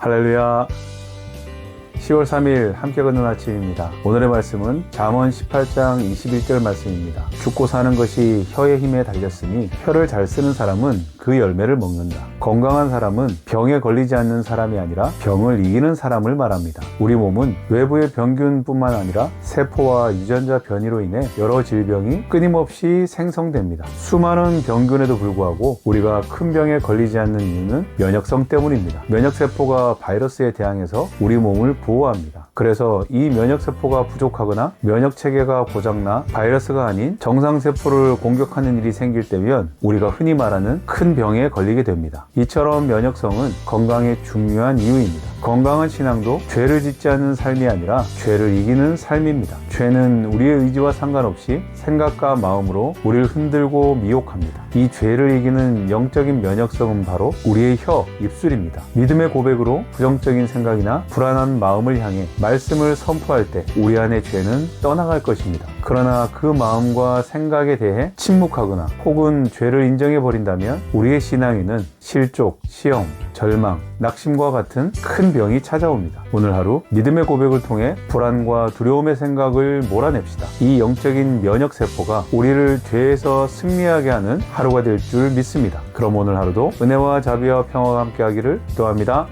할렐루야. 10월 3일 함께 걷는 아침입니다. 오늘의 말씀은 잠언 18장 21절 말씀입니다. 죽고 사는 것이 혀의 힘에 달렸으니 혀를 잘 쓰는 사람은 그 열매를 먹는다. 건강한 사람은 병에 걸리지 않는 사람이 아니라 병을 이기는 사람을 말합니다. 우리 몸은 외부의 병균뿐만 아니라 세포와 유전자 변이로 인해 여러 질병이 끊임없이 생성됩니다. 수많은 병균에도 불구하고 우리가 큰 병에 걸리지 않는 이유는 면역성 때문입니다. 면역세포가 바이러스에 대항해서 우리 몸을 보호합니다. 그래서 이 면역세포가 부족하거나 면역체계가 고장나 바이러스가 아닌 정상세포를 공격하는 일이 생길 때면 우리가 흔히 말하는 큰 병에 걸리게 됩니다. 이처럼 면역성은 건강에 중요한 이유입니다. 건강한 신앙도 죄를 짓지 않는 삶이 아니라 죄를 이기는 삶입니다. 죄는 우리의 의지와 상관없이 생각과 마음으로 우리를 흔들고 미혹합니다. 이 죄를 이기는 영적인 면역성은 바로 우리의 혀, 입술입니다. 믿음의 고백으로 부정적인 생각이나 불안한 마음을 향해 말씀을 선포할 때 우리 안의 죄는 떠나갈 것입니다. 그러나 그 마음과 생각에 대해 침묵하거나 혹은 죄를 인정해 버린다면 우리의 신앙에는 실족, 시험, 절망, 낙심과 같은 큰 병이 찾아옵니다. 오늘 하루 믿음의 고백을 통해 불안과 두려움의 생각을 몰아냅시다. 이 영적인 면역 세포가 우리를 죄에서 승리하게 하는 하루가 될 줄 믿습니다. 그럼 오늘 하루도 은혜와 자비와 평화가 함께 하기를 기도합니다.